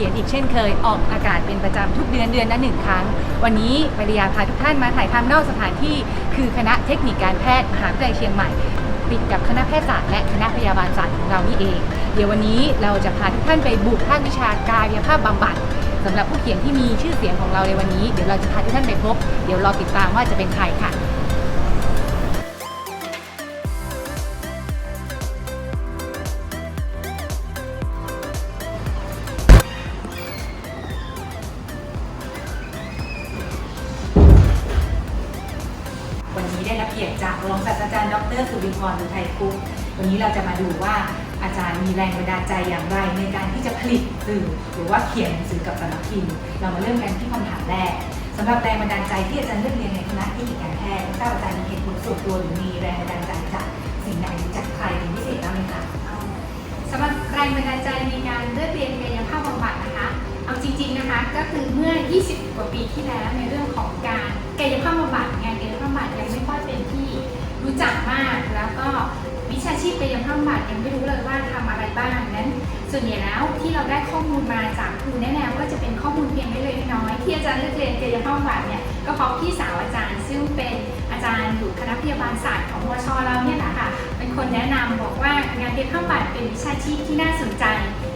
ขียนอีกเช่นเคย ออกอากาศเป็นประจำทุกเดือนเดือนละหนึ่งครั้ง วันนี้ปริยาพาทุกท่านมาถ่ายทำนอกสถานที่ คือคณะเทคนิคการแพทย์มหาวิทยาลัยเชียงใหม่ติดกับคณะแพทยศาสตร์และคณะพยาบาลศาสตร์ของเรานี่เอง เดี๋ยววันนี้เราจะพาทุกท่านไปบุกภาควิชากายภาพบำบัดสำหรับผู้เขียนที่มีชื่อเสียงของเราในวันนี้ เดี๋ยวเราจะพาทุกท่านไปพบ เดี๋ยวรอติดตามว่าจะเป็นใครค่ะ จากรองศาสตราจารย์ดรสุริพรหรือุทัยคุปต์วันนี้เราจะมาดูว่าอาจารย์มีแรงบันดาลใจอย่างไรในการที่จะผลิตสื่อหรือว่าเขียนสื่อกับสำนักพิมพ์เรามาเริ่มกันที่คำถามแรกสำหรับแรงบันดาลใจที่อาจารย์เลือกเรียนในคณะทคนิการแพทย์ทราบอาจารย์มีเหตุผลส่วนตัวหรือมีแรงบันดาลใจจากสิ่งไหนจากใครเป็นพิเศษบ้างไหมคะสำหรับแรงบันดาลใจในการเลือกเรียนกายภาพบำบัดนะคะ เอาจริงๆนะคะก็คือเมื่อ 20 กว่าปีที่แล้วในเรื่องของการกายภาพบำบัดงานกาย จักมาก แล้วก็วิชาชีพกายภาพบำบัดยังไม่รู้เลยว่าทำอะไรบ้างนั้น ส่วนใหญ่แล้วที่เราได้ข้อมูลมาจากครูแนะนวก็จะเป็นข้อมูลเพียงไม่เล็กน้อยที่อาจารย์เลือกเรียนกายภาพบำบัดเนี่ยก็เพราะพี่สาวอาจารย์ ซึ่งเป็นอาจารย์อยู่คณะพยาบาลศาสตร์ของวชเราเนี่ยแหละค่ะเป็นคนแนะนำบอกว่างานกายภาพบำบัดเป็นวิชาชีพที่น่าสนใจ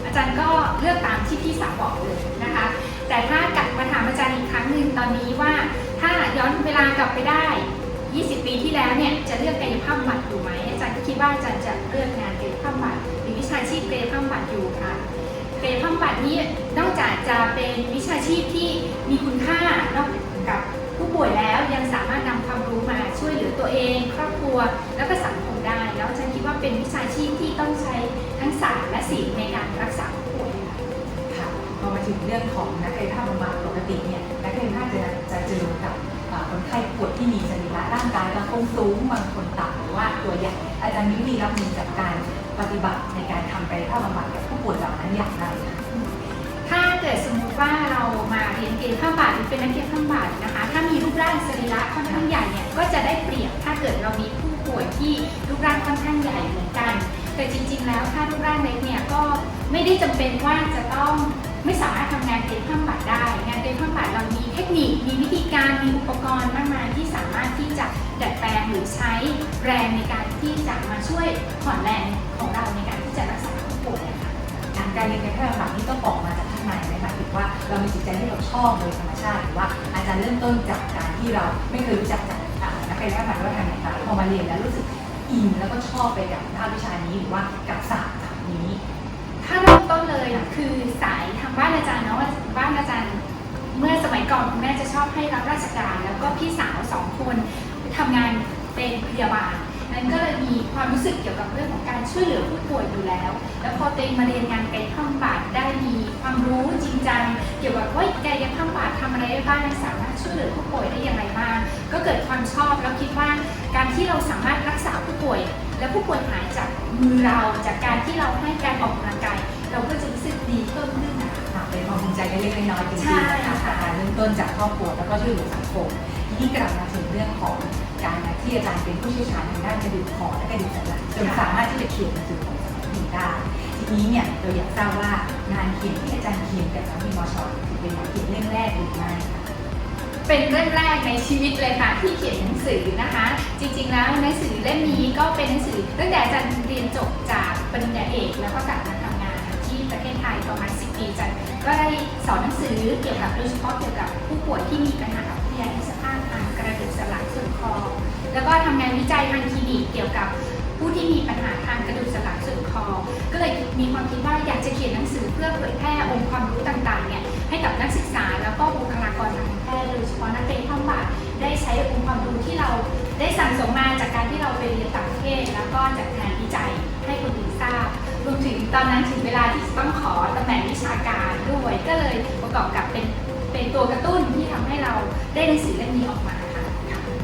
อาจารย์ก็เลือกตามที่พี่สาวบอกเลยนะคะ แต่ถ้ากลับมาถามอาจารย์อีกครั้งหนึ่งตอนนี้ว่า ถ้าย้อนเวลากลับไปได้ 20 ปีที่แล้วเนี่ยจะเลือกกายภาพบำบัดอยู่ไหมอาจารย์ก็คิดว่าอาจารย์จะเลือกงานกายภาพบำบัดหรือวิชาชีพกายภาพบำบัดอยู่ค่ะกายภาพบำบัดนี้นอกจากจะเป็นวิชาชีพที่มีคุณค่านอกกับผู้ป่วยแล้วยังสามารถนำความรู้มาช่วยเหลือตัวเอง ครอบครัวแล้วก็สังคมได้ แล้วอาจารย์คิดว่าเป็นวิชาชีพที่ต้องใช้ทั้งศาสตร์และศิลป์ในการรักษาผู้ป่วยค่ะพอมาถึงเรื่องของนักกายภาพบำบัดปกติเนี่ยนักกายภาพจะจะเจอกับ คนไข้ปวดที่มีสรีระร่างกายบางคนสูงบางคนต่ำหรือว่าตัวใหญ่อาจารย์มีวิธีรับมือกับการปฏิบัติในการทำกายภาบำบัดกับผู้ป่วยเหล่านั้นอย่างไรคะถ้าเกิดสมมุติว่าเรามาเรียนเกณฑ์ข้ามบาทหรือเป็นนักเรียนข้ามบาทนะคะ ถ้ามีรูปร่างสรีระค่อนข้างใหญ่เนี่ยก็จะได้เปรียบถ้าเกิดเรามีผู้ป่วยที่รูปร่างค่อนข้างใหญ่เหมือนกัน แต่จริง ๆ แล้วถ้ารูปร่างเล็กเนี่ยก็ไม่ได้จำเป็นว่าจะต้อง ไม่สามารถทำงานเกณฑ์ข้ามบาทได้ งานเกณฑ์ข้ามบาทเรามีเทคนิค มีวิธีการ มีอุปกรณ์มากมายที่สามารถที่จะดัดแปลงหรือใช้แรงในการที่จะมาช่วยผ่อนแรงของเราในการที่จะรักษาผู้ป่วยนะคะการการเรียนกายภาพบำบัดนี่ต้องออกมาจากข้างในไหมคะถือว่าเรามีจิตใจที่เราชอบโดยธรรมชาติหรือว่าอาจารย์เริ่มต้นจากการที่เราไม่เคยรู้จักจากนักกายภาพบำบัดว่าทำไหนคะพอมาเรียนแล้วรู้สึกอินแล้วก็ชอบไปกับภาควิชานี้หรือว่ากับศาสตร์นี้ ถ้าเริ่มต้นเลยคือสาย เมื่อสมัยก่อนคุณแม่จะชอบให้รับราชการ แล้วก็พี่สาวสองคนทำงานเป็นพยาบาลนั้นก็เลยมีความรู้สึกเกี่ยวกับเรื่องของการช่วยเหลือผู้ป่วยอยู่แล้ว แล้วพอตัวเองมาเรียนงานกายภาพบำบัดได้มีความรู้จริงจังเกี่ยวกับว่ากายภาพบำบัดทำอะไรได้บ้างสามารถช่วยเหลือผู้ป่วยได้อย่างไรบ้างก็เกิดความชอบแล้วคิดว่าการที่เราสามารถรักษาผู้ป่วย และผู้ป่วยหายจากมือเราจากการที่เราให้การออกกำลังกายเราก็จะรู้สึกดีเพิ่มขึ้น คะค่ะเป็นความภูมิใจเล็กๆน้อยๆจริงใช่ๆนะคะค่ะการเริ่มต้นจากครอบครัวแล้วก็ช่วยเหลือสังคมทีนี้กลับมาถึงเรื่องของการที่อาจารย์เป็นผู้เชี่ยวชาญทางด้านกระดูกคอและกระดูกสันหลังจนสามารถที่จะเขียนหนังสือของสำนักพิมพ์ได้ทีนี้เนี่ยเราอยากทราบว่างานเขียนที่อาจารย์เขียนกับสำนักพิมพ์มชถือเป็นงานเขียนเล่มแรกหรือไม่คะเป็นเล่มแรกในชีวิตเลยค่ะที่เขียนหนังสือนะคะ จริงๆแล้วหนังสือเล่มนี้ก็เป็นหนังสือตั้งแต่อาจารย์เรียนจบจากปริญญาเอกแล้วก็กลับมา ที่ประเทศไทยประมาณ 10 ปีจันก็ได้สอนหนังสือเกี่ยวกับโดยเฉพาะเกี่ยวกับผู้ป่วยที่มีปัญหาอัพยาธิสภาพทางกระดูกสันหลังส่วนคอ แล้วก็ทำงานวิจัยทางคลินิกเกี่ยวกับผู้ที่มีปัญหาทางกระดูกสันหลังส่วนคอ ก็เลยมีความคิดว่าอยากจะเขียนหนังสือเพื่อเผยแพร่องค์ความรู้ต่างๆเนี่ยให้กับนักศึกษาแล้วก็บุคลากรทางการแพทย์โดยเฉพาะนักเรียนข้ามบาทได้ใช้องค์ความรู้ที่เราได้สั่งสมมาจากการที่เราไปเรียนต่างประเทศ แล้วก็จากงานวิจัยให้คน ราบรวมถึงตอนนั้นถึงเวลาที่จะต้องขอตำแหน่งวิชาการด้วย ก็เลยประกอบกับเป็นเป็นตัวกระตุ้นที่ทำให้เราได้หนังสือเล่มนี้ออกมาค่ะ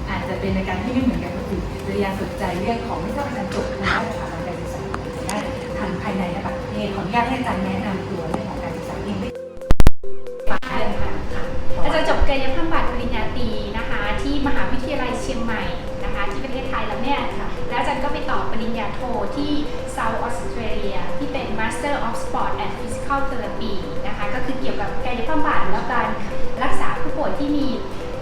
อาจจะเป็นในการที่ไม่เหมือนกันก็คือเรียนสนใจเรื่องของไม่ทราบอาจารย์จบคณะสถาบันการศึกษาด้านทางภายในและต่างประเทศขออนุญาตให้อาจารย์แนะนำตัวเรื่องของการศึกษาเองด้วยฝากเรื่องค่ะค่ะอาจารย์จบกายภาพบำบัดปริญญาตรีนะคะ ที่มหาวิทยาลัยเชียงใหม่นะคะ ที่ประเทศไทยแล้วเนี่ยค่ะแล้วอาจารย์ก็ไปต่อปริญญาโทที่ South Australia ที่เป็น Master of Sport and Physical Therapy นะคะนะคะก็คือเกี่ยวกับกายภาพบำบัดแล้วการรักษาผู้ป่วยที่มี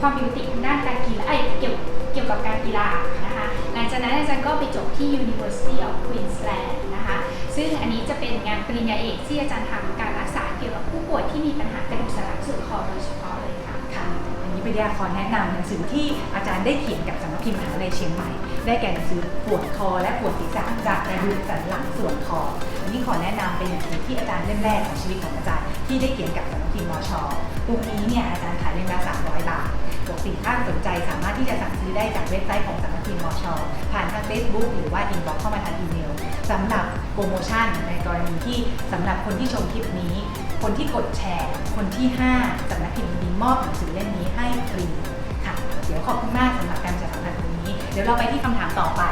ความผิดปกติทางด้านการกีฬาเอ้เกี่ยวเกี่ยวกับการกีฬานะคะหลังจากนั้นอาจารย์ก็ไปจบที่ University of Queensland นะคะซึ่งอันนี้จะเป็นงานปริญญาเอกที่อาจารย์ทำการรักษาเกี่ยวกับผู้ป่วยที่มีปัญหากระดูกสันหลังส่วนคอโดยเฉพาะเลยค่ะค่ะอันนี้ปริยาขอแนะนำหนังสือที่อาจารย์ได้เขียนกับสำนักพิมพ์มหาวิทยาลัยเชียงใหม่ ได้แก่หนังสือปวดคอและปวดศีรษะจากกระดูกสันหลังส่วนคออันนี้ขอแนะนำเป็นหนังสือที่อาจารย์เล่มแรกของชีวิตของอาจารย์ที่ได้เขียนกับสำนักพิมพ์มชตัวนี้เนี่ยอาจารย์ขายเล่มละ300 บาทปกติถ้าสนใจสามารถที่จะสั่งซื้อได้จากเว็บไซต์ของสำนักพิมพ์มชผ่านทาง Facebook หรือว่าอินบ็อกเข้ามาทางอีเมลสำหรับโปรโมชั่นในกรณีที่สำหรับคนที่ชมคลิปนี้ คนที่กดแชร์ คนที่ 5สำนักพิมพ์ดีมอบหนังสือเล่มนี้ให้ฟรีค่ะ เดี๋ยวขอบคุณมากสำหรับการ เดี๋ยวเราไปที่คำถามต่อไป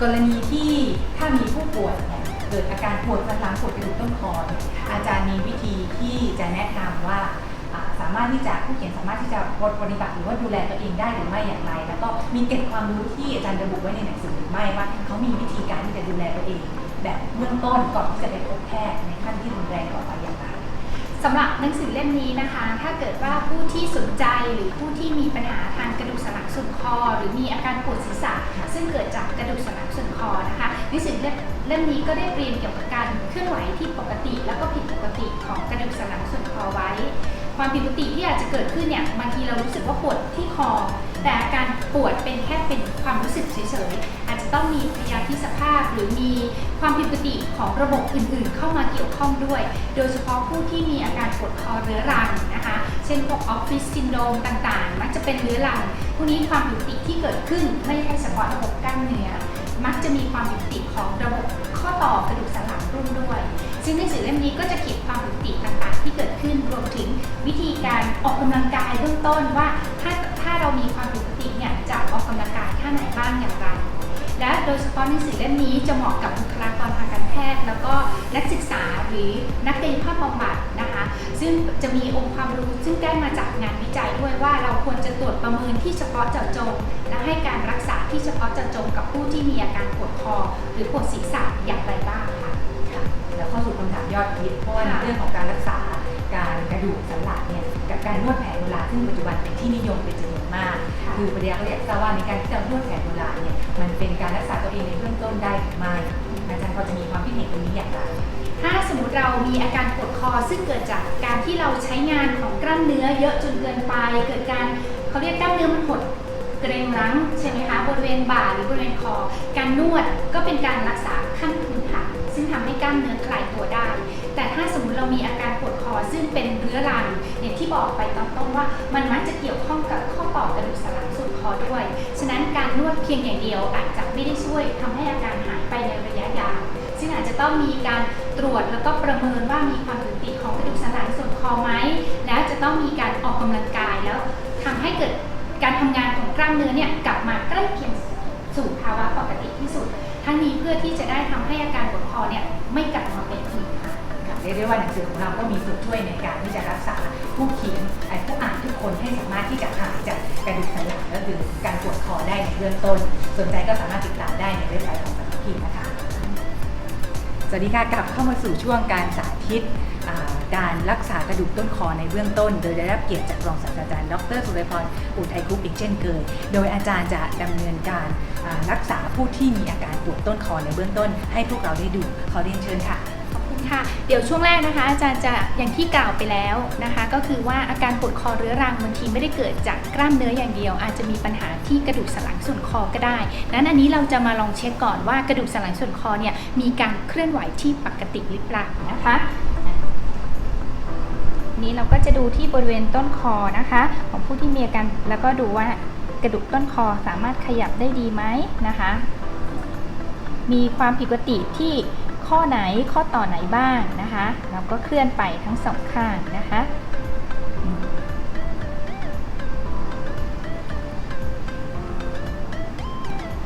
กรณีที่ถ้ามีผู้ป่วยเนี่ยเกิดอาการปวดสันหลังปวดกระดูกต้นคอเนี่ยอาจารย์มีวิธีที่จะแนะนำว่าอ่า สามารถที่จะผู้เขียนสามารถที่จะปฏิบัติหรือว่าดูแลตัวเองได้หรือไม่อย่างไร แล้วก็มีเกร็ดความรู้ที่อาจารย์ระบุไว้ในหนังสือหรือไม่ว่าเขามีวิธีการที่จะดูแลตัวเอง แบบเบื้องต้นก่อนที่จะไปพบแพทย์ในขั้นที่รุนแรงต่อไปอย่างไร สำหรับหนังสือเล่มนี้นะคะ ถ้าเกิดว่าผู้ที่สนใจหรือผู้ที่มีปัญหาทางกระดูกสันหลังส่วนคอ หรือมีอาการปวดศีรษะ ซึ่งเกิดจากกระดูกสันหลังส่วนคอนะคะหนังสือเล่มเล่มนี้ก็ได้เรียนเกี่ยวกับการเคลื่อนไหวที่ปกติ แล้วก็ผิดปกติของกระดูกสันหลังส่วนคอไว้ ความผิดปกติที่อาจจะเกิดขึ้นเนี่ยบางทีเรารู้สึกว่าปวดที่คอ แต่อาการปวดเป็นแค่เป็นความรู้สึกเฉยๆอาจจะต้องมีพยาธิสภาพ หรือมีความผิดปกติของระบบอื่นๆ เข้ามาเกี่ยวข้องด้วย โดยเฉพาะผู้ที่มีอาการปวดคอเรื้อรังนะคะ เช่นพวกออฟฟิศซินโดรมต่างๆ มักจะเป็นเรื้อรังพวกนี้ความผิดปกติที่เกิดขึ้นไม่ใช่เฉพาะระบบกล้ามเนื้อมักจะมีความผิดปกติของระบบข้อต่อกระดูกสันหลังร่วมด้วย ซึ่งหนังสือเล่มนี้ก็จะเขียนความผิดปกติต่างๆ ที่เกิดขึ้นรวมถึงวิธีการออกกำลังกายเบื้องต้นว่าถ้าถ้าเรามีความผิดปกติเนี่ยจะออกกำลังกายท่าไหนบ้างอย่างไรและโดยเฉพาะหนังสือเล่มนี้จะเหมาะกับบุคลากรทางการแพทย์ แล้วก็นักศึกษาหรือนักกายภาพบำบัดนะคะ ซึ่งจะมีองค์ความรู้ซึ่งได้มาจากงานวิจัยด้วยว่าเราควรจะตรวจประเมินที่เฉพาะเจาะจง และให้การรักษาที่เฉพาะเจาะจงกับผู้ที่มีอาการปวดคอ หรือปวดศีรษะอย่างไรบ้างค่ะ แล้วเข้าสู่คำถามยอดฮิตเพราะว่าในค่ะเรื่องของการรักษาการกระดูกสันหลังเนี่ยกับการนวดแผนโบราณซึ่งปัจจุบันเป็นที่นิยมเป็นจำนวนมากค่ะคือประเดี๋ยวเขาอยากทราบว่าในการที่จะนวดแผนโบราณเนี่ยมันเป็นการรักษาตัวเองในเบื้องต้นได้หรือไม่อาจารย์พอจะมีความคิดเห็นตรงนี้อย่างไรถ้าสมมติเรามีอาการปวดคอซึ่งเกิดจากการที่เราใช้งานของกล้ามเนื้อเยอะจนเกินไป เกิดการเขาเรียกกล้ามเนื้อมันหดเกรงรั้งใช่ไหมคะบริเวณบ่าหรือบริเวณคอ การนวดก็เป็นการรักษาขั้นพื้น กล้ามเนื้อคลายตัวได้ แต่ถ้าสมมติเรามีอาการปวดคอซึ่งเป็นเรื้อรังอย่างที่บอกไปตอนต้นว่า มันมักจะเกี่ยวข้องกับข้อต่อกระดูกสันหลังส่วนคอด้วย ฉะนั้นการนวดเพียงอย่างเดียวอาจจะไม่ได้ช่วยทำให้อาการหายไปในระยะยาวซึ่งอาจจะต้องมีการตรวจแล้วก็ประเมินว่ามีความผิดปกติของกระดูกสันหลังส่วนคอไหมแล้วจะต้องมีการออกกำลังกายแล้วทำให้เกิดการทำงานของกล้ามเนื้อเนี่ยกลับมาใกล้เคียงสู่ภาวะปกติที่สุด ทั้งนี้เพื่อที่จะได้ทำให้อาการปวดคอเนี่ย ไม่กลับมาเป็นอีกค่ะเรียกได้ว่าหนังสือของเราก็มีส่วนช่วยในการที่จะรักษาผู้เขียนไอ้ผู้อ่านทุกคนให้สามารถที่จะหายจากกระดูกสันหลังก็คือการปวดคอได้ในเบื้องต้น สนใจก็สามารถติดตามได้ในเว็บไซต์ของสำนักพิมพ์นะคะ สวัสดีค่ะกลับเข้ามาสู่ช่วงการสาธิตการรักษากระดูกต้นคอในเบื้องต้น โดยได้รับเกียรติจากรองศาสตราจารย์ดรสุรพรอุทัยคุปอีกเช่นเคย โดยอาจารย์จะดำเนินการรักษาผู้ที่มีอาการปวดต้นคอในเบื้องต้น ให้พวกเราได้ดูขอเรียนเชิญค่ะ ค่ะ เดี๋ยวช่วงแรกนะคะ อาจารย์จะอย่างที่กล่าวไปแล้วนะคะ ก็คือว่าอาการปวดคอเรื้อรังบางทีไม่ได้เกิดจากกล้ามเนื้ออย่างเดียว อาจจะมีปัญหาที่กระดูกสันหลังส่วนคอก็ได้ นั้นอันนี้เราจะมาลองเช็คก่อนว่ากระดูกสันหลังส่วนคอเนี่ยมีการเคลื่อนไหวที่ปกติหรือเปล่านะคะนี้เราก็จะดูที่บริเวณต้นคอนะคะ ของผู้ที่มีอาการแล้วก็ดูว่ากระดูกต้นคอสามารถขยับได้ดีไหมนะคะ มีความผิดปกติที่ ข้อไหนข้อต่อไหนบ้างนะคะ เราก็เคลื่อนไปทั้งสองข้างนะคะ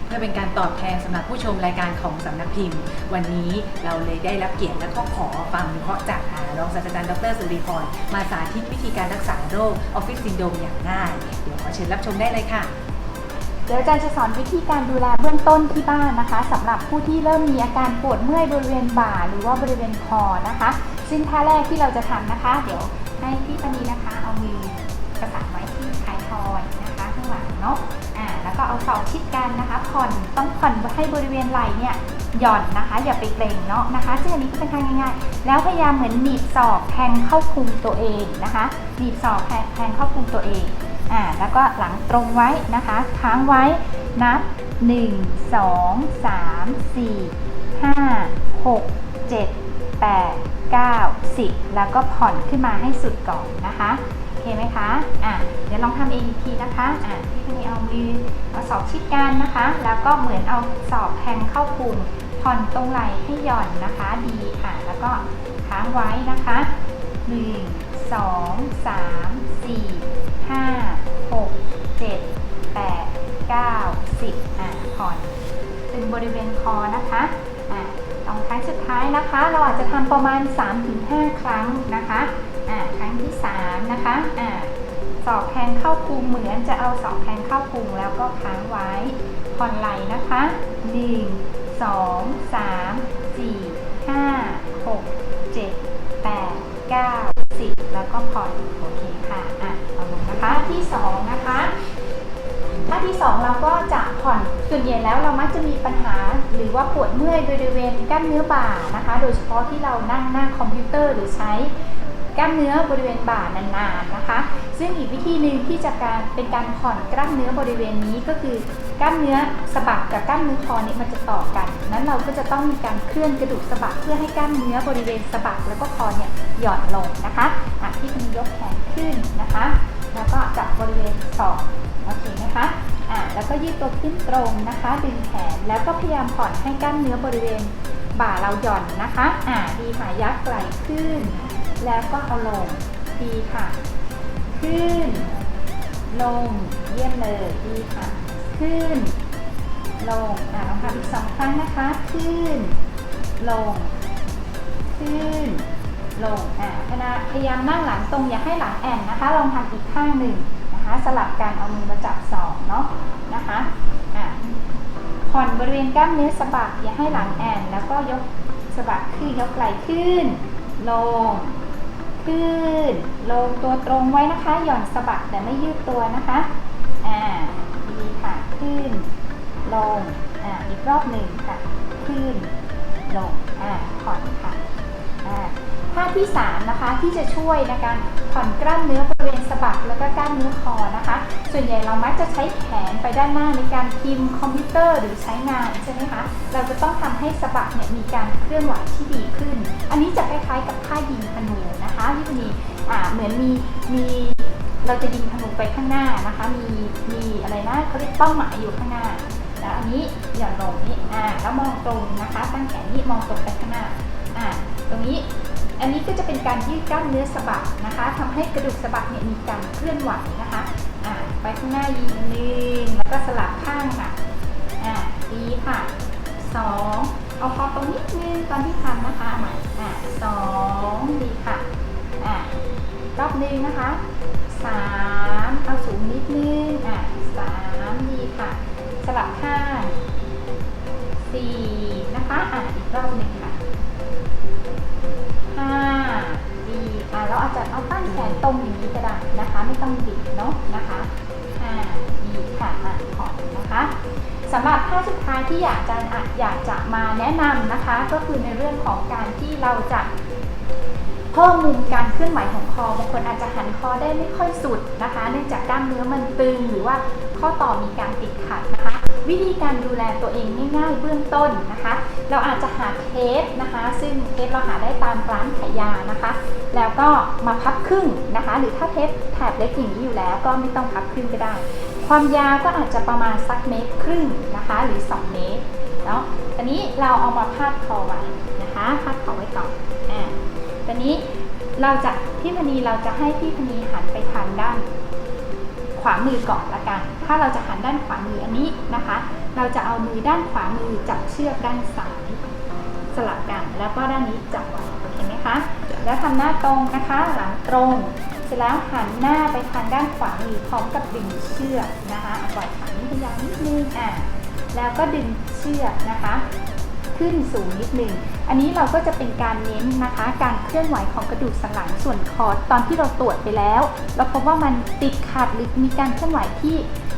เพื่อเป็นการตอบแทนสำหรับผู้ชมรายการของสำนักพิมพ์ วันนี้เราเลยได้รับเกียรติและก็ขอฟังเคราะจากอ่ารองศาสตราจารย์ดรสุริพรมาสาธิตวิธีการรักษาโรคออฟฟิศซินโดมอย่างง่าย เดี๋ยวขอเชิญรับชมได้เลยค่ะ ดี๋ยวอาจารย์จะสอนวิธีการดูแลเบื้องต้นที่บ้านนะคะสำหรับผู้ที่เริ่มมีอาการปวดเมื่อยบริเวณบ่าหรือว่าบริเวณคอนะคะ ซึ่งท่าแรกที่เราจะทำนะคะ เดี๋ยวให้พี่ปณีนะคะ เอามือประสานไว้ที่ท้ายทอยนะคะข้างหลังเนาะอ่าแล้วก็เอาศอกชิดกันนะคะผ่อนต้องผ่อนให้บริเวณไหล่เนี่ยหย่อนนะคะ อย่าไปเกรงเนาะนะคะซึ่งอันนี้ก็เป็นทางง่ายๆ แล้วพยายามเหมือนหนีบศอกแทงเข้าพุงตัวเองนะคะหนีบศอกแทงเข้าพุงตัวเอง อ่าแล้วก็หลังตรงไว้นะคะค้างไว้นับ 1 2 3 4 5 6 7 8 9 10 แล้วก็ผ่อนขึ้นมาให้สุดก่อนนะคะโอเคไหมคะอะเดี๋ยวลองทำเองอีกทีนะคะอะพี่คนนี้เอามือเอาศอกชิดกันนะคะ แล้วก็เหมือนเอาศอกแทงเข้าพุงผ่อนตรงไหล่ให้หย่อนนะคะดีค่ะ แล้วก็ค้างไว้นะคะ 1 2 3 4 5 6 7 8 9 10อะผ่อนตึงบริเวณคอนะคะอะลองครั้งสุดท้ายนะคะ เราอาจจะทำประมาณ 3-5 ครั้งนะคะอ่าครั้งที่3นะคะอ่าสอกแทงเข้าพุงเหมือนจะเอาสอกแทงเข้าพุงแล้วก็ค้างไว้ผ่อนไหลนะคะ1 2 3 4 5 6 7 8 9 10 แล้วก็ผ่อนโอเคค่ะอะ เอาลงนะคะที่2นะคะท่าที่ 2 เราก็จะผ่อนส่วนใหญ่แล้วเรามักจะมีปัญหาหรือว่าปวดเมื่อยบริเวณกล้ามเนื้อบ่านะคะ โดยเฉพาะที่เรานั่งหน้าคอมพิวเตอร์หรือใช้กล้ามเนื้อบริเวณบ่านานๆนะคะ ซึ่งอีกวิธีหนึ่งที่จะการเป็นการผ่อนกล้ามเนื้อบริเวณนี้ก็คือกล้ามเนื้อสะบักกับกล้ามเนื้อคอเนี่ยมันจะต่อกัน นั้นเราก็จะต้องมีการเคลื่อนกระดูกสะบักเพื่อให้กล้ามเนื้อบริเวณสะบักแล้วก็คอเนี่ยหย่อนลงนะคะอะที่คุณยกแขนขึ้นนะคะ แล้วก็จับบริเวณศอกโอเคไหมคะอ่าแล้วก็ยืดตัวขึ้นตรงนะคะ ดึงแขนแล้วก็พยายามผ่อนให้กล้ามเนื้อบริเวณบ่าเราหย่อนนะคะอ่าดีค่ะยักไหล่ขึ้น แล้วก็เอาลงดีค่ะ ขึ้น ลงเยี่ยมเลยดีค่ะ ขึ้น ลงอ่าลองทำอีกสองครั้งนะคะ ขึ้น ลง ขึ้น ลงอ่าขณะพยายามนั่งหลังตรงอย่าให้หลังแอนนะคะ ลองทำอีกข้างหนึ่งนะคะ สลับกันเอามือมาจับศอกเนาะนะคะอ่าผ่อนบริเวณกล้ามเนื้อสะบักอย่าให้หลังแอน แล้วก็ยกสะบักขึ้นยกไหล่ขึ้น ลง ขึ้น ลงตัวตรงไว้นะคะ หย่อนสะบักแต่ไม่ยืดตัวนะคะอ่าดีค่ะขึ้น ลงอ่าอีกรอบหนึ่งค่ะ ขึ้น ลงอ่าผ่อนค่ะอ่า ท่าที่ 3 นะคะที่จะช่วยในการผ่อนกล้ามเนื้อบริเวณสะบักแล้วก็กล้ามเนื้อคอนะคะ ส่วนใหญ่เรามักจะใช้แขนไปด้านหน้าในการพิมพ์คอมพิวเตอร์หรือใช้งานใช่ไหมคะเราจะต้องทำให้สะบักเนี่ยมีการเคลื่อนไหวที่ดีขึ้น อันนี้จะคล้ายๆกับท่ายิงธนูนะคะที่คุณนีอ่าเหมือนมีมีเราจะยิงธนูไปข้างหน้านะคะมีมีอะไรนะเขาเรียกเป้าหมายอยู่ข้างหน้าแล้วอันนี้หย่อนลงนี่อ่าแล้วมองตรงนะคะตั้งแขนนี่มองตรงไปข้างหน้าอ่าตรงนี้ อันนี้ก็จะเป็นการยืดกล้ามเนื้อสะบักนะคะทำให้กระดูกสะบักเนี่ยมีการเคลื่อนไหวนะคะอ่าไปข้างหน้ายิงหนึ่งแล้วก็สลับข้างค่ะอ่าดีค่ะสองเอาคอตรงนิดนึงตอนที่ทำนะคะเอาใหม่อ่าสองดีค่ะอ่ารอบหนึ่งนะคะสามเอาสูงนิดนึงอ่าสามดีค่ะ สลับข้างสี่นะคะอะอีกรอบหนึ่ง มีบิดเนาะนะคะอ่าดีค่ะอะขอบนะคะสำหรับท่าสุดท้ายที่อยากจะอะอยากจะมาแนะนำนะคะ ก็คือในเรื่องของการที่เราจะเพิ่มมุมการเคลื่อนไหวของคอบางคนอาจจะหันคอได้ไม่ค่อยสุดนะคะ เนื่องจากกล้ามเนื้อมันตึงหรือว่าข้อต่อมีการติดขัดนะ วิธีการดูแลตัวเองง่ายๆเบื้องต้นนะคะ เราอาจจะหาเทปนะคะ ซึ่งเทปเราหาได้ตามร้านขายยานะคะ แล้วก็มาพับครึ่งนะคะ หรือถ้าเทปแถบเล็กอย่างนี้อยู่แล้วก็ไม่ต้องพับครึ่งก็ได้ ความยาวก็อาจจะประมาณสักเมตรครึ่งนะคะ หรือ 2 เมตรเนาะอันนี้เราเอามาพาดคอไว้นะคะพาดคอไว้ก่อนอ่าตอนนี้เราจะพี่พนีเราจะให้พี่พนีหันไปทางด้าน ขวามือก่อนละกัน ถ้าเราจะหันด้านขวามืออันนี้นะคะ เราจะเอามือด้านขวามือจับเชือกด้านซ้ายสลับกันแล้วก็ด้านนี้จับไว้โอเคไหมคะแล้วทำหน้าตรงนะคะหลังตรงเสร็จแล้วหันหน้าไปทางด้านขวามือพร้อมกับดึงเชือกนะคะอะปล่อยขานิดพยายามนิดนึงอะแล้วก็ดึงเชือกนะคะ ขึ้นสูงนิดนึง อันนี้เราก็จะเป็นการเน้นนะคะ การเคลื่อนไหวของกระดูกสันหลังส่วนคอตอนที่เราตรวจไปแล้ว เราพบว่ามันติดขัดหรือมีการเคลื่อนไหวที่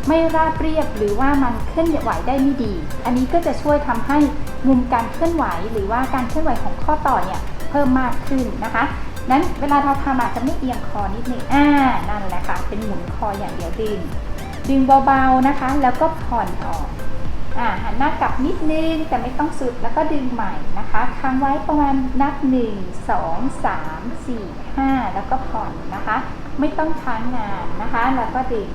ไม่ราบเรียบหรือว่ามันเคลื่อนไหวได้ไม่ดี อันนี้ก็จะช่วยทำให้มุมการเคลื่อนไหว หรือว่าการเคลื่อนไหวของข้อต่อเนี่ยเพิ่มมากขึ้นนะคะนั้นเวลาเราทำอาจจะไม่เอียงคอนิดนึงอ่านั่นแหละค่ะ เป็นหมุนคออย่างเดียวดึง ดึงเบาๆนะคะ แล้วก็ผ่อนออก หันหน้ากลับนิดนึงแต่ไม่ต้องสุดแล้วก็ดึงใหม่นะคะค้างไว้ประมาณนับ 1 2 3 4 5 แล้วก็ผ่อนนะคะ ไม่ต้องค้างนานนะคะ แล้วก็ดึง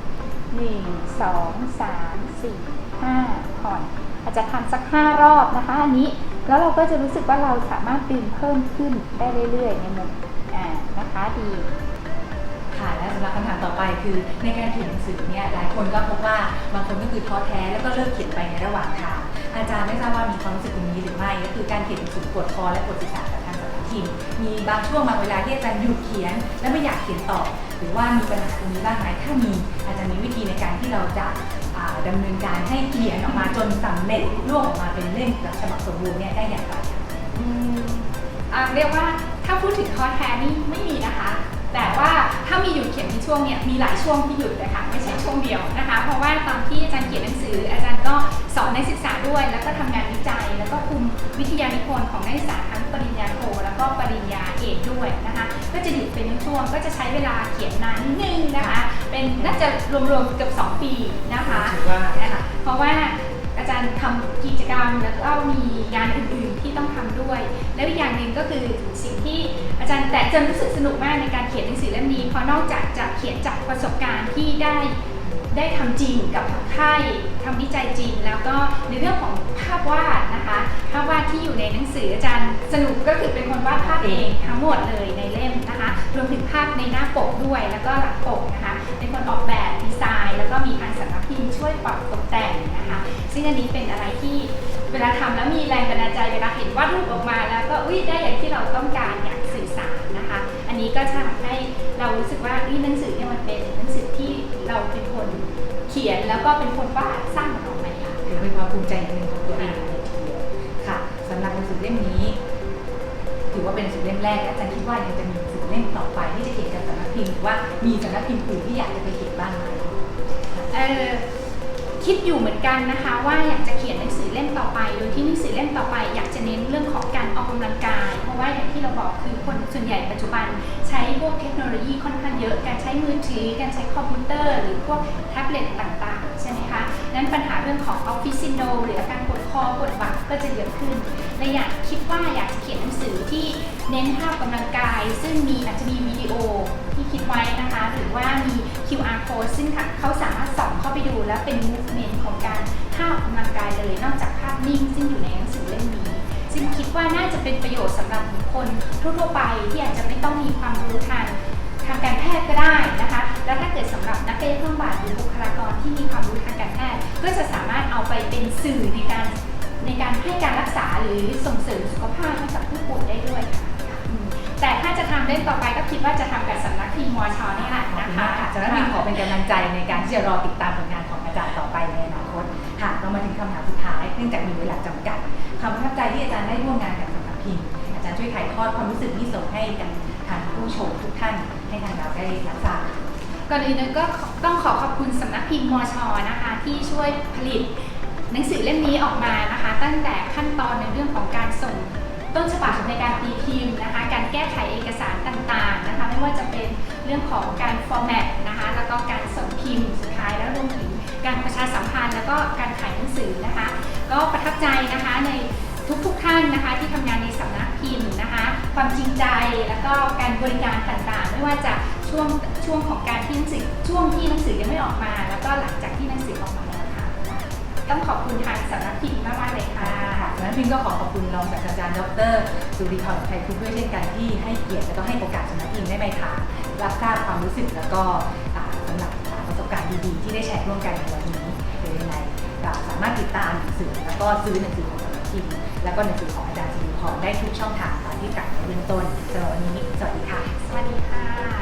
1 2 3 4 5 ผ่อน อาจจะทำสัก 5 รอบนะคะอันนี้แล้วเราก็จะรู้สึกว่าเราสามารถดึงเพิ่มขึ้นได้เรื่อยๆในมุมอ่านะคะดี ค่ะและสำหรับคำถามต่อไปคือในการเขียนหนังสือเนี่ยหลายคนก็พบว่าบางคนก็คือท้อแท้แล้วก็เลิกเขียนไปในระหว่างทางอาจารย์ไม่ทราบว่ามีความรู้สึกตรงนี้หรือไม่ก็คือการเขียนหนังสือปวดคอและปวดศีรษะกับทางสำนักพิมพ์มีบางช่วงบางเวลาที่อาจารย์หยุดเขียน และไม่อยากเขียนต่อ หรือว่ามีปัญหาตรงนี้บ้างไหมถ้ามีอาจารย์มีวิธีในการที่เราจะาดำเนินการให้เขียนออกมาจนสำเร็จรวบออกมาเป็นเล่มแบบฉบับสมบูรณ์เนี่ยได้อย่างไรอืมเรียกว่าถ้าพูดถึงท้อแท้นี่ไม่มีนะคะ แต่ว่าถ้ามีหยุดเขียนมีช่วงเนี่ยมีหลายช่วงที่หยุดเลยค่ะไม่ใช่ช่วงเดียวนะคะ เพราะว่าตอนที่อาจารย์เขียนหนังสือ อาจารย์ก็สอนนักศึกษาด้วย แล้วก็ทำงานวิจัย แล้วก็คุมวิทยานิพนธ์ของนักศึกษาทั้งปริญญาโทแล้วก็ปริญญาเอกด้วยนะคะ ก็จะหยุดเป็นช่วงๆก็จะใช้เวลาเขียนนานนิดนึงนะคะ เป็นน่าจะรวมๆเกือบ2 ปีนะคะถือว่านะคะเพราะว่าอา จารย์ทำกิจกรรม แล้วก็มีงานอื่นๆที่ต้องทำด้วย แล้วอีกอย่างหนึ่งก็คือสิ่งที่อาจารย์แต่จนรู้สึกสนุกมากในการเขียนหนังสือเล่มนี้เพราะนอกจากจะเขียนจากประสบการณ์ที่ได้ ได้ทำจริงกับค่ายทำวิจัยจริง แล้วก็ในเรื่องของภาพวาดนะคะภาพวาดที่อยู่ในหนังสืออาจารย์สนุกก็คือเป็นคนวาดภาพเองทั้งหมดเลยในเล่มนะคะรวมถึงภาพในหน้าปกด้วยแล้วก็หลังปกนะคะเป็นคนออกแบบดีไซน์ แล้วก็มีทางสำนักพิมพ์ช่วยปรับตกแต่งนะคะซึ่งอันนี้เป็นอะไรที่เวลาทำแล้วมีแรงบันดาลใจเวลาเห็นวาดรูปออกมาแล้วก็อุ้ยได้อย่างที่เราต้องการอยากสื่อสารนะคะ อันนี้ก็จะทำให้เรารู้สึกว่าอุ๊ยหนังสือเนี่ย ขียนแล้วก็เป็นคนวาดสร้างมันออกมาค่ะถือเป็นความภูมิใจอย่างหนึ่งของตัวเองเลยทีเดียวค่ะสำหรับหนังสือเล่มนี้ ถือว่าเป็นหนังสือเล่มแรกและอาจารย์คิดว่ายังจะมีหนังสือเล่มต่อไปที่จะเขียนกับสำนักพิมพ์หรือว่ามีสำนักพิมพ์อื่นที่อยากจะไปเขียนบ้างไหมเออคิดอยู่เหมือนกันนะคะ ว่าอยากจะเขียนหนังสือเล่มต่อไป โดยที่หนังสือเล่มต่อไป อยากจะเน้นเรื่องของการออกกำลังกาย เพราะว่าอย่างที่เราบอกคือคน ส่วนใหญ่ปัจจุบันใช้พวกเทคโนโลยีค่อนข้างเยอะ การใช้มือถือ การใช้คอมพิวเตอร์ หรือพวกแท็บเล็ตต่างๆ ใช่ไหมคะนั้นปัญหาเรื่องของออฟฟิศซินโดหรืออาการปวดคอปวดบ่าก็จะเยอะขึ้นและอยากคิดว่าอยากจะเขียนหนังสือที่เน้นภาพกำลังกาย ซึ่งมีอาจจะมีวิดีโอที่คิดไว้นะคะ หรือว่ามี QR code ซึ่งเขาสามารถส่องเข้าไปดูแล้วเป็น movement ของการท่าออกกำลังกายเลย นอกจากภาพนิ่งซึ่งอยู่ในหนังสือเล่มนี้ ซึ่งคิดว่าน่าจะเป็นประโยชน์สำหรับบุคคลทั่วไปที่อาจจะไม่ต้องมีความรู้ทางทางการแพทย์ก็ได้นะคะ แล้วถ้าเกิดสำหรับนักกายภาพบำบัดหรือบุคลากรที่มีความรู้ทางการแพทย์ ก็จะสามารถเอาไปเป็นสื่อในการในการให้การรักษาหรือส่งเสริมสุขภาพให้กับผู้ป่วยได้ด้วยค่ะแต่ถ้าจะทำเล่มต่อไปก็คิดว่าจะทำกับสำนักพิมพ์มอชอนี่แหละนะคะมากค่ะสำนักพิมพ์ขอเป็นกำลังใจในการที่จะรอติดตามผลงานของอาจารย์ต่อไปในอนาคตค่ะเรามาถึงคำถามสุดท้ายเนื่องจากมีเวลาจำกัด ความประทับใจที่อาจารย์ได้ร่วมงานกับสำนักพิมพ์อาจารย์ช่วยถ่ายทอดความรู้สึกที่ส่งให้กันทางผู้ชมทุกท่านให้ทางเราได้รับทราบก่อนอื่นเลยก็ต้องขอขอบคุณสำนักพิมพ์มชนะคะ ที่ช่วยผลิตหนังสือเล่มนี้ออกมานะคะ ตั้งแต่ขั้นตอนในเรื่องของการส่งต้นฉบับในการตีพิมพ์นะคะ การแก้ไขเอกสารต่างๆนะคะ ไม่ว่าจะเป็นเรื่องของการฟอร์แมตนะคะ แล้วก็การส่งพิมพ์สุดท้ายแล้วรวมถึงการประชาสัมพันธ์แล้วก็การขายหนังสือนะคะ ก็ประทับใจนะคะในานนะคะที่ทำงานในสำนักพิมพ์นะคะ ความจริงใจแล้วก็การบริการต่างๆ ไม่ว่าจะช่วงช่วงของการที่หนังสือช่วงที่หนังสือยังไม่ออกมา แล้วก็หลังจากที่หนังสือออกมาแล้วค่ะ ต้องขอบคุณทางสำนักพิมพ์มากๆเลยค่ะสำนักพิมพ์ก็ขอขอบคุณรองศาสตราจารย์ดรสุริพรไทยคุปด้วยเช่นกันที่ให้เกียรติและก็ให้โอกาสสำนักพิมพ์ได้ไปถามรับทราบความรู้สึกแล้วก็อ่าสำหรับประสบการณ์ดีๆ ที่ได้แชร์ร่วมกันในวันนี้เดี๋ยวยังไงสามารถติดตามหนังสือแล้วก็ซื้อหนังสือ แล้วก็หนังสือของอาจารย์สิริพรได้ทุกช่องทางตามที่กล่าวในเบื้องต้นสำหรับวันนี้สวัสดีค่ะ สวัสดีค่ะ